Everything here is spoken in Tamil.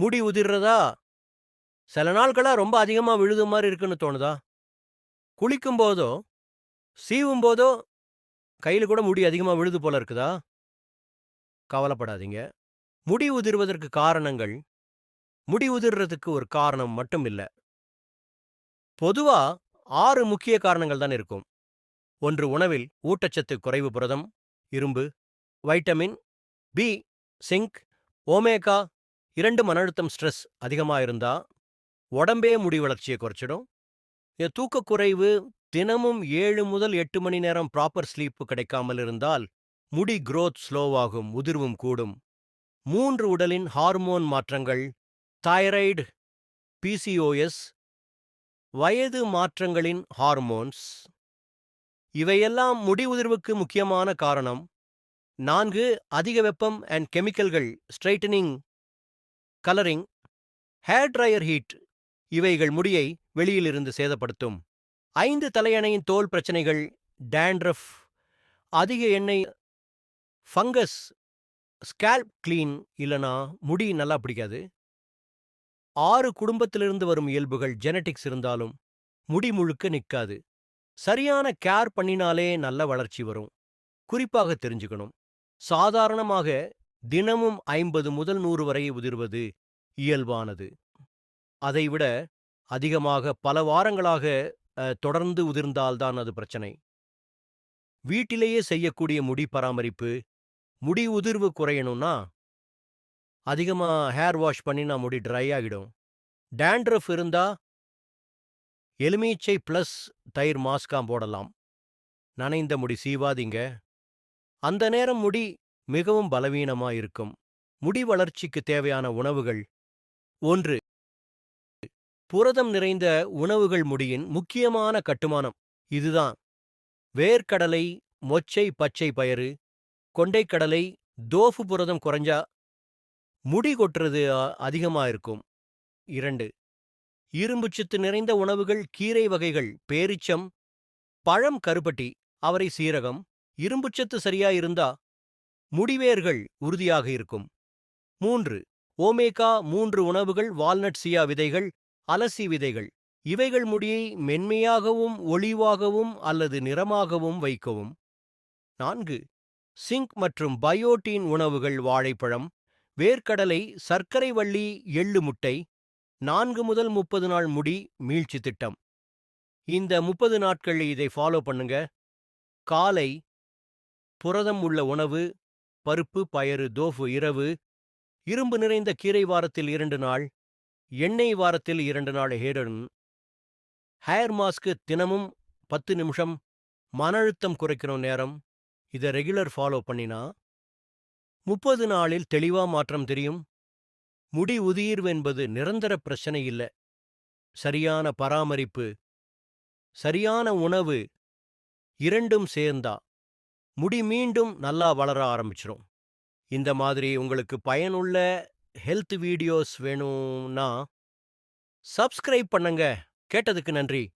முடி உதிர்றதா சில நாட்களாக ரொம்ப அதிகமா விழுது மாதிரி இருக்குன்னு தோணுதா? குளிக்கும் போதோ, சீவும் போதோ கையில கூட முடி அதிகமா விழுது போல இருக்குதா? கவலைப்படாதீங்க. முடி உதிர்வதற்கு காரணங்கள், முடி உதிர்றதுக்கு ஒரு காரணம் மட்டும் இல்ல. பொதுவா ஆறு முக்கிய காரணங்கள் தான் இருக்கும். ஒன்று உணவில் ஊட்டச்சத்து குறைவு புரதம், இரும்பு, வைட்டமின் பி, சிங்க், ஓமேகா இரண்டு மன அழுத்தம் ஸ்ட்ரெஸ் அதிகமா இருந்தா, உடம்பே முடி வளர்ச்சியை குறைச்சிடும். என் தூக்கக்குறைவு, தினமும் ஏழு முதல் எட்டு மணி நேரம் ப்ராப்பர் ஸ்லீப் கிடைக்காமல் இருந்தால், முடி குரோத் ஸ்லோவாகும், உதிர்வும் கூடும். மூன்று உடலின் ஹார்மோன் மாற்றங்கள், தைராய்டு, பிசிஓஎஸ், வயது மாற்றங்களின் ஹார்மோன்ஸ். இவையெல்லாம் முடி உதிர்வுக்கு முக்கியமான காரணம். நான்கு அதிக வெப்பம் and கெமிக்கல்கள் straightening, colouring, hair dryer heat இவைகள் முடியை வெளியிலிருந்து சேதப்படுத்தும். ஐந்து தலையணையின் தோல் பிரச்சனைகள், டேண்ட்ரஃப், அதிக எண்ணெய், ஃபங்கஸ், ஸ்கேல்ப் கிளீன் இல்லனா முடி நல்லா பிடிக்காது. ஆறு குடும்பத்திலிருந்து வரும் இயல்புகள் ஜெனடிக்ஸ் இருந்தாலும், முடி முழுக்க நிக்காது. சரியான கேர் பண்ணினாலே நல்ல வளர்ச்சி வரும். குறிப்பாக தெரிஞ்சுக்கணும். சாதாரணமாக தினமும் 50 முதல் நூறு வரை உதிர்வது இயல்பானது. அதைவிட அதிகமாக பல வாரங்களாக தொடர்ந்து உதிர்ந்தால் தான் அது பிரச்சனை. வீட்டிலேயே செய்யக்கூடிய முடி பராமரிப்பு, முடி உதிர்வு குறையணும்னா, அதிகமா ஹேர் வாஷ் பண்ணினா முடி ட்ரை ஆகிடும். டேண்ட்ரஃப் இருந்தா, எலுமிச்சை ப்ளஸ் தயிர் மாஸ்காம் போடலாம். நனைந்த முடி சீவாதீங்க. அந்த நேரம் முடி மிகவும் பலவீனமா இருக்கும். முடி வளர்ச்சிக்கு தேவையான உணவுகள் ஒன்று புரதம் நிறைந்த உணவுகள் முடியின் முக்கியமான கட்டுமானம் இதுதான். வேர்க்கடலை, மொச்சை பச்சை பயறு, கொண்டைக்கடலை, தோஃபு புரதம் குறைஞ்சா முடி கொட்டுறது அ, அதிகமா இருக்கும். இரண்டு இரும்புச்சத்து நிறைந்த உணவுகள் கீரை வகைகள் பேரிச்சம், பழம் கருப்பட்டி, அவரை சீரகம், இரும்புச்சத்து சரியா இருந்தா முடிவேர்கள் உறுதியாக இருக்கும். மூன்று ஓமேகா மூன்று உணவுகள் வால்நட் சியா விதைகள், அலசி விதைகள் இவைகள் முடியை மென்மையாகவும் ஒளிவாகவும் அல்லது நிறமாகவும் வைக்கவும். நான்கு சிங்க் மற்றும் பயோட்டீன் உணவுகள் வாழைப்பழம், வேர்க்கடலை, சர்க்கரை வள்ளி, எள்ளு முட்டை. நான்கு முதல் முப்பது நாள் முடி மீழ்ச்சி திட்டம். இந்த முப்பது நாட்கள் இதை ஃபாலோ பண்ணுங்க. காலை புரதம் உள்ள உணவு, பருப்பு, பயறு, தோஃபு இரவு, இரும்பு நிறைந்த கீரை வாரத்தில் இரண்டு நாள், எண்ணெய் வாரத்தில் இரண்டு நாள் ஹேரன், ஹேர் மாஸ்க்கு தினமும் பத்து நிமிஷம், மன அழுத்தம் குறைக்கிற நேரம், இதை ரெகுலர் ஃபாலோ பண்ணினா முப்பது நாளில் தெளிவா மாற்றம் தெரியும். முடி உதிர்வு என்பது நிரந்தர பிரச்சனை இல்ல. சரியான பராமரிப்பு, சரியான உணவு இரண்டும் சேர்ந்தா முடி மீண்டும் நல்லா வளர ஆரம்பிச்சிரும். இந்த மாதிரி உங்களுக்கு பயனுள்ள ஹெல்த் வீடியோஸ் வேணும்னா சப்ஸ்கிரைப் பண்ணுங்க. கேட்டதுக்கு நன்றி.